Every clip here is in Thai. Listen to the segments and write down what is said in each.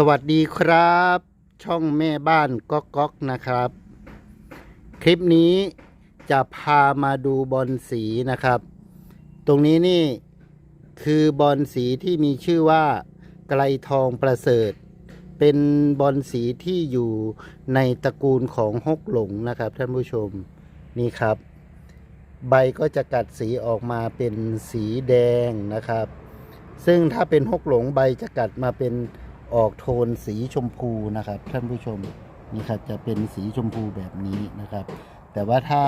สวัสดีครับ ช่องแม่บ้านก๊อกก๊อกนะครับ คลิปนี้จะพามาดูบอลสีนะครับ ตรงนี้นี่คือบอลสีที่มีชื่อว่าไกลทองประเสริฐ เป็นบอลสีที่อยู่ในตระกูลของฮกหลงนะครับท่านผู้ชมนี่ครับ ใบก็จะกัดสีออกมาเป็นสีแดงนะครับ ซึ่งถ้าเป็นฮกหลงใบจะกัดมาเป็น ออกโทนสีชมพูนะครับท่านผู้ชมนี่ครับจะเป็นสีชมพูแบบนี้นะครับ แต่ว่าถ้า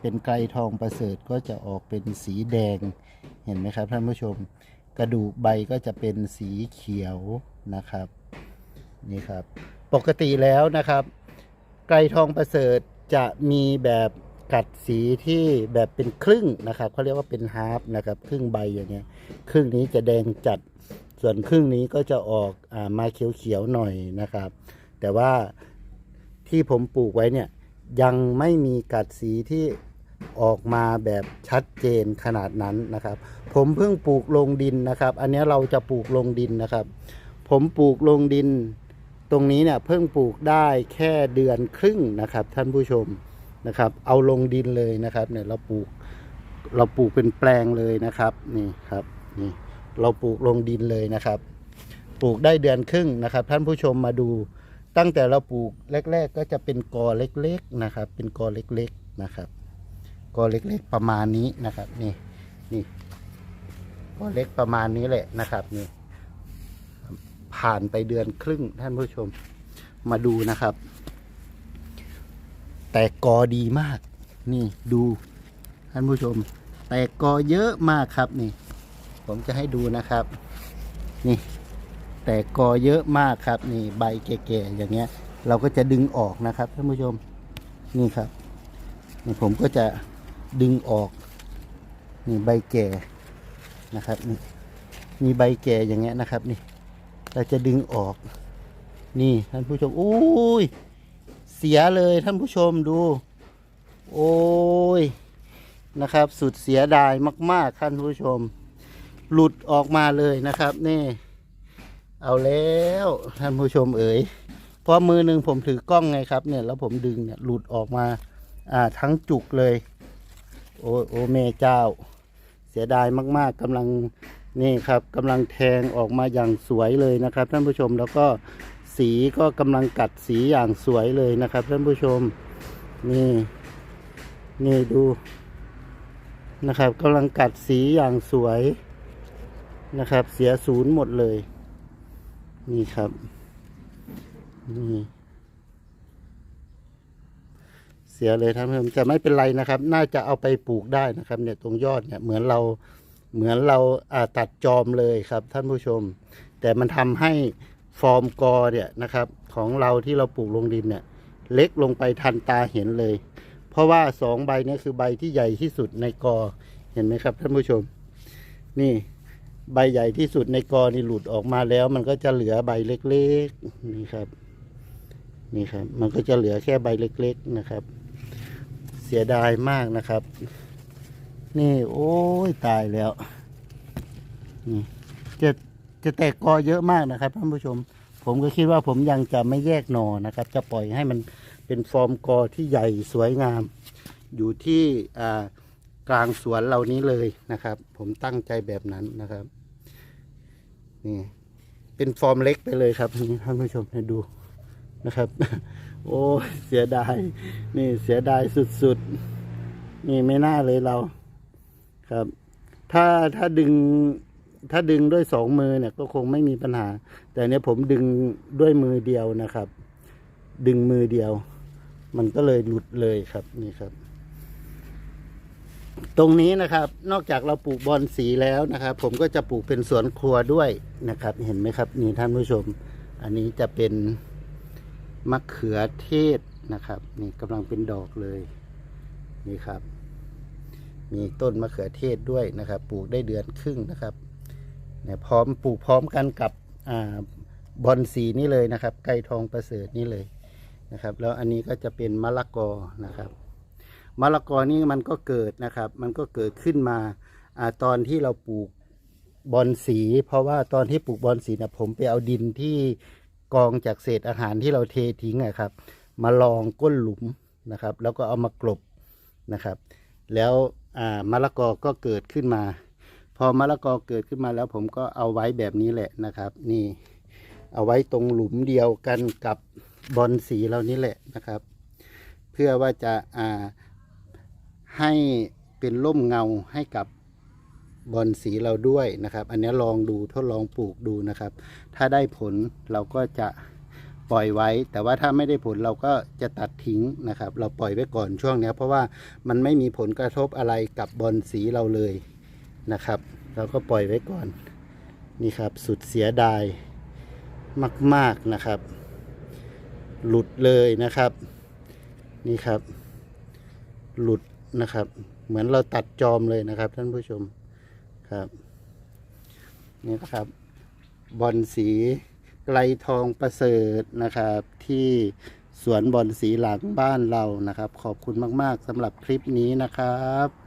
เป็นไกลทองประเสริฐก็จะออกเป็นสีแดงเห็นไหมครับท่านผู้ชม กระดูกใบก็จะเป็นสีเขียวนะครับนี่ครับ ปกติแล้วนะครับ ไกลทองประเสริฐจะมีแบบกัดสีที่แบบเป็นครึ่งนะครับเขาเรียกว่าเป็นฮาร์ฟนะครับ ครึ่งใบอย่างเงี้ย ครึ่งนี้จะแดงจัด ส่วนครึ่งนี้ก็จะออกอามาเขียวๆหน่อยนะครับ แต่ว่าที่ผมปลูกไว้เนี่ยยังไม่มีกัดสีที่ออกมาแบบชัดเจนขนาดนั้นนะครับ ผมเพิ่งปลูกลงดินนะครับ อันนี้เราจะปลูกลงดินนะครับ ผมปลูกลงดิน ตรงนี้เนี่ยเพิ่งปลูกได้แค่เดือนครึ่งนะครับ ท่านผู้ชมนะครับ เอาลงดินเลยนะครับเนี่ยเราปลูกเราปลูกเป็นแปลงเลยนะครับนี่ครับนี่ เราปลูกลงดินเลยนะครับ ปลูกได้เดือนครึ่งนะครับ ท่านผู้ชมมาดู ตั้งแต่เราปลูกแรก ๆ ก็จะเป็นกอเล็กๆนะครับ เป็นกอเล็กๆนะครับกอเล็กๆประมาณนี้นะครับนี่นี่กอเล็กประมาณนี้แหละนะครับนี่ผ่านไปเดือนครึ่งท่านผู้ชมมาดูนะครับ แต่กอดีมาก นี่ดูท่านผู้ชม แต่กอเยอะมากครับนี่ ผมจะให้ดูนะครับ นี่ แต่กอเยอะมากครับ นี่ใบแก่ๆอย่างเงี้ย เราก็จะดึงออกนะครับท่านผู้ชมนี่ครับนี่ผมก็จะดึงออก นี่ใบแก่นะครับนี่มีใบแก่อย่างเงี้ยนะครับ นี่ เราจะดึงออก นี่ท่านผู้ชมโอ้ยเสียเลยท่านผู้ชมดู โอ้ยนะครับ สุดเสียดายมาก ๆท่านผู้ชม หลุดออกมาเลยนะครับ นี่ เอาแล้วท่านผู้ชมเอ๋ยเพราะมือหนึ่งผมถือกล้องไงครับ เนี่ยแล้วผมดึงเนี่ยหลุดออกมา อ่าทั้งจุกเลย โอโอเมเจ้า เสียดายมาก ๆกำลังนี่ครับกำลังแทงออกมาอย่างสวยเลยนะครับ ท่านผู้ชมแล้วก็สีก็กำลังกัดสีอย่างสวยเลยนะครับ ท่านผู้ชม นี่นี่ดูนะครับกำลังกัดสีอย่างสวย นะครับ เสียศูนย์หมดเลย นี่ครับ นี่ เสียเลยท่านผู้ชมแต่ไม่เป็นไรนะครับ น่าจะเอาไปปลูกได้นะครับ เนี่ยตรงยอดเนี่ยเหมือนเราเหมือนเราตัดจอมเลยครับ ท่านผู้ชม แต่มันทำให้ฟอร์มกอเนี่ยนะครับ ของเราที่เราปลูกลงดินเนี่ย เล็กลงไปทันตาเห็นเลย เพราะว่าสองใบนี้คือใบที่ใหญ่ที่สุดในกอเห็นไหมครับ ท่านผู้ชม นี่ ใบใหญ่ที่สุดในกอนี่หลุดออกมาแล้ว มันก็จะเหลือใบเล็กๆนี่ครับ นี่ครับ มันก็จะเหลือแค่ใบเล็ก ๆนะครับ เสียดายมากนะครับ นี่โอ้ยตายแล้วนี่จะจะแตกกอเยอะมากนะครับท่านผู้ชม ผมก็คิดว่าผมยังจะไม่แยกหน่อนะครับ จะปล่อยให้มันเป็นฟอร์มกอที่ใหญ่สวยงาม อยู่ที่อ่ากลางสวนเหล่านี้เลยนะครับ ผมตั้งใจแบบนั้นนะครับ นี่เป็นฟอร์มเล็กไปเลยครับนี่ท่านผู้ชมให้ดูนะครับ โอ้เสียดาย นี่เสียดายสุดๆ นี่ไม่น่าเลยเราครับ ถ้าถ้าดึง ถ้าดึงด้วยสองมือเนี่ยก็คงไม่มีปัญหา แต่เนี้ยผมดึงด้วยมือเดียวนะครับ ดึงมือเดียว มันก็เลยหลุดเลยครับนี่ครับ ตรงนี้นะครับนอกจากเราปลูกบอนสีแล้วนะครับ ผมก็จะปลูกเป็นสวนครัวด้วยนะครับ เห็นไหมครับนี่ท่านผู้ชม อันนี้จะเป็นมะเขือเทศนะครับ นี่กำลังเป็นดอกเลยนี่ครับ มีต้นมะเขือเทศด้วยนะครับ ปลูกได้เดือนครึ่งนะครับเนี่ยพร้อมปลูกพร้อมกันกับอ่าบอนสีนี่เลยนะครับ ไก่ทองประเสริฐนี่เลยนะครับ แล้วอันนี้ก็จะเป็นมะละกอนะครับ มะละกอนี่มันก็เกิดนะครับ มันก็เกิดขึ้นมาอตอนที่เราปลูกบอนสี เพราะว่าตอนที่ปลูกบอนสีนะผมไปเอาดินที่กองจากเศษอาหารที่เราเททิ้งอะครับ มาลองก้นหลุมนะครับ แล้วก็เอามากลบนะครับ แล้วมะละกอก็เกิดขึ้นมา พอมะละกอเกิดขึ้นมาแล้วผมก็เอาไว้แบบนี้แหละนะครับ นี่เอาไว้ตรงหลุมเดียวกันกับบอลสีเรานี่แหละนะครับ เพื่อว่าจะอ่า ให้เป็นร่มเงาให้กับบอลสีเราด้วยนะครับ อันนี้ลองดูทดลองปลูกดูนะครับ ถ้าได้ผลเราก็จะปล่อยไว้ แต่ว่าถ้าไม่ได้ผลเราก็จะตัดทิ้งนะครับ เราปล่อยไว้ก่อนช่วงนี้เพราะว่ามันไม่มีผลกระทบอะไรกับบอลสีเราเลยนะครับ เราก็ปล่อยไว้ก่อนนี่ครับสุดเสียดายมาก ๆนะครับ หลุดเลยนะครับ นี่ครับ หลุด นะครับ เหมือนเราตัดจอมเลยนะครับ ท่านผู้ชมครับนี่ครับบอลสีไกลทองประเสริฐนะครับ ที่สวนบอลสีหลังบ้านเรานะครับ ขอบคุณมาก ๆสำหรับคลิปนี้นะครับ